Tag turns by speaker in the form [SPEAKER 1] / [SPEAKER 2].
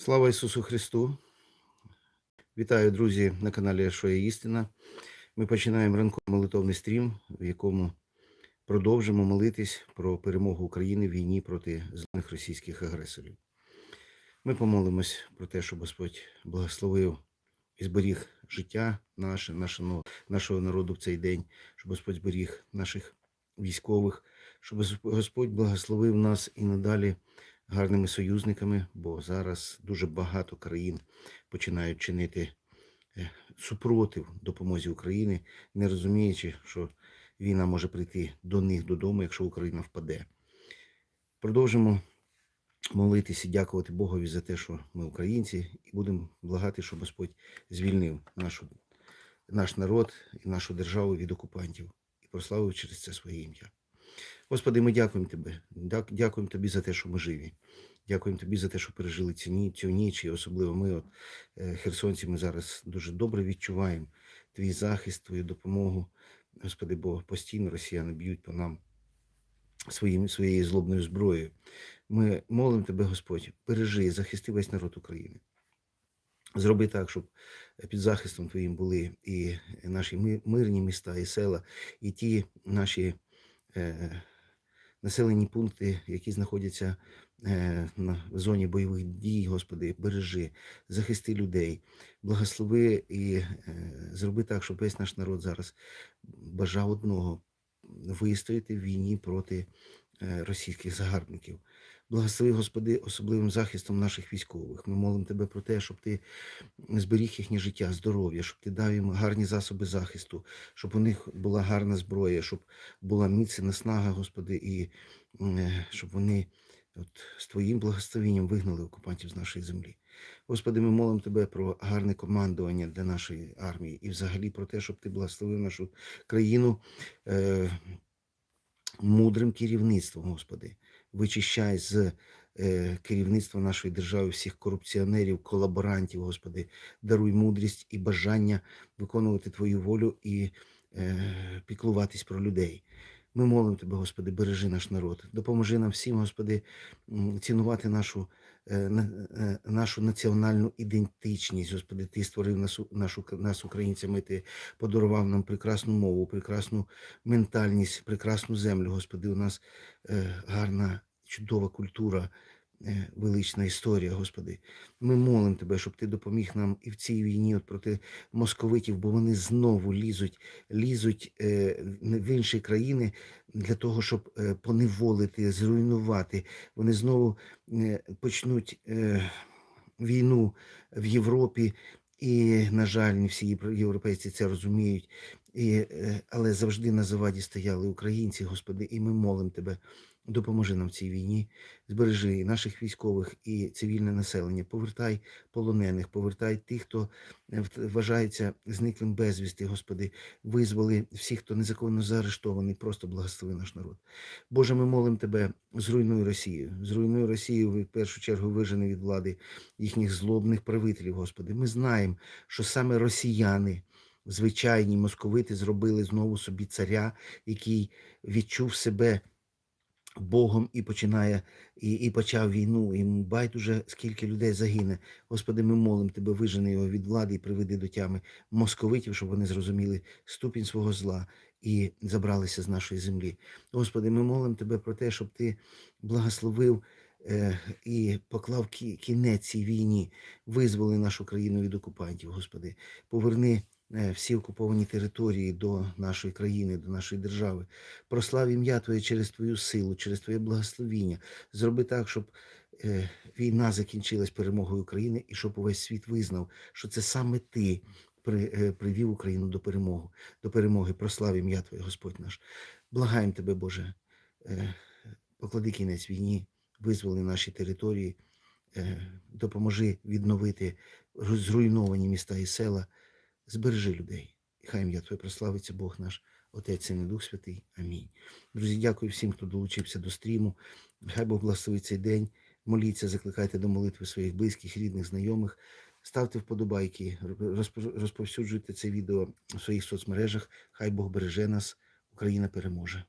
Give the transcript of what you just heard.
[SPEAKER 1] Слава Ісусу Христу! Вітаю, друзі, на каналі Що є істина. Ми починаємо ранковий молитовний стрім, в якому продовжимо молитись про перемогу України в війні проти злих російських агресорів. Ми помолимось про те, щоб Господь благословив і зберіг життя наше, нашого, нашого народу в цей день, щоб Господь зберіг наших військових, щоб Господь благословив нас і надалі гарними союзниками, бо зараз дуже багато країн починають чинити е, супротив допомозі України, не розуміючи, що війна може прийти до них додому, якщо Україна впаде. Продовжимо молитися, дякувати Богові за те, що ми українці, і будемо благати, щоб Господь звільнив нашу, наш народ і нашу державу від окупантів і прославив через це своє ім'я. Господи, ми дякуємо Тебе. Дякуємо Тобі за те, що ми живі. Дякуємо Тобі за те, що пережили цю ніч, і особливо ми, от, е, херсонці, ми зараз дуже добре відчуваємо Твій захист, Твою допомогу. Господи, бо постійно росіяни б'ють по нам своїм, своєю злобною зброєю. Ми молимо Тебе, Господь, бережи, захисти весь народ України. Зроби так, щоб під захистом Твоїм були і наші мирні міста, і села, і ті наші населені пункти, які знаходяться в на зоні бойових дій, Господи, бережи, захисти людей, благослови і е, зроби так, щоб весь наш народ зараз бажав одного вистояти в війні проти е, російських загарбників. Благослови, Господи, особливим захистом наших військових. Ми молимо Тебе про те, щоб Ти зберіг їхнє життя, здоров'я, щоб ти дав їм гарні засоби захисту, щоб у них була гарна зброя, щоб була міцна снага, Господи, і е, щоб вони от, з Твоїм благословенням вигнали окупантів з нашої землі. Господи, ми молимо Тебе про гарне командування для нашої армії і взагалі про те, щоб Ти благословив нашу країну е, мудрим керівництвом, Господи. Вичищай з е, керівництва нашої держави всіх корупціонерів, колаборантів, Господи, даруй мудрість і бажання виконувати Твою волю і е, піклуватись про людей. Ми молимо Тебе, Господи, бережи наш народ. Допоможи нам всім, Господи, цінувати нашу, е, е, нашу національну ідентичність. Господи, Ти створив нас, нашу, нас українцями, Ти подарував нам прекрасну мову, прекрасну ментальність, прекрасну землю. Господи, у нас е, гарна, чудова культура, велична історія, Господи. Ми молимо Тебе, щоб Ти допоміг нам і в цій війні от проти московитів, бо вони знову лізуть, лізуть е, в інші країни для того, щоб е, поневолити, зруйнувати. Вони знову е, почнуть е, війну в Європі. І, на жаль, не всі європейці це розуміють. І, е, але завжди на заваді стояли українці, Господи, і ми молимо Тебе, допоможи нам в цій війні, збережи наших військових і цивільне населення, повертай полонених, повертай тих, хто е, вважається зниклим безвісти, Господи, визволи всіх, хто незаконно заарештований, просто благослови наш народ. Боже, ми молимо Тебе, зруйнуй Росію, зруйнуй Росію, в першу чергу вижени від влади їхніх злобних правителів, Господи. Ми знаємо, що саме росіяни, звичайні московити, зробили знову собі царя, який відчув себе Богом і починає і, і почав війну. І байдуже скільки людей загине. Господи, ми молимо Тебе, вижени його від влади і приведи до тями московитів, щоб вони зрозуміли ступінь свого зла і забралися з нашої землі. Господи, ми молимо Тебе про те, щоб Ти благословив е, і поклав кінець цій війні, визволи нашу країну від окупантів, Господи, поверни. Е, Всі окуповані території до нашої країни, до нашої держави. Прослав ім'я Твоє через Твою силу, через Твоє благословіння. Зроби так, щоб е, війна закінчилась перемогою України і щоб увесь світ визнав, що це саме Ти е, привів Україну до перемоги. До перемоги. Прослав ім'я Твоє, Господь наш. Благаємо Тебе, Боже, поклади кінець війні, визволи наші території, допоможи відновити зруйновані міста і села, збережи людей. І хай ім'я Твоє прославиться Бог наш, Отець і не Дух Святий. Амінь. Друзі, дякую всім, хто долучився до стріму. Хай Бог благословить цей день. Моліться, закликайте до молитви своїх близьких, рідних, знайомих. Ставте вподобайки, розпо- розповсюджуйте це відео в своїх соцмережах. Хай Бог береже нас, Україна переможе.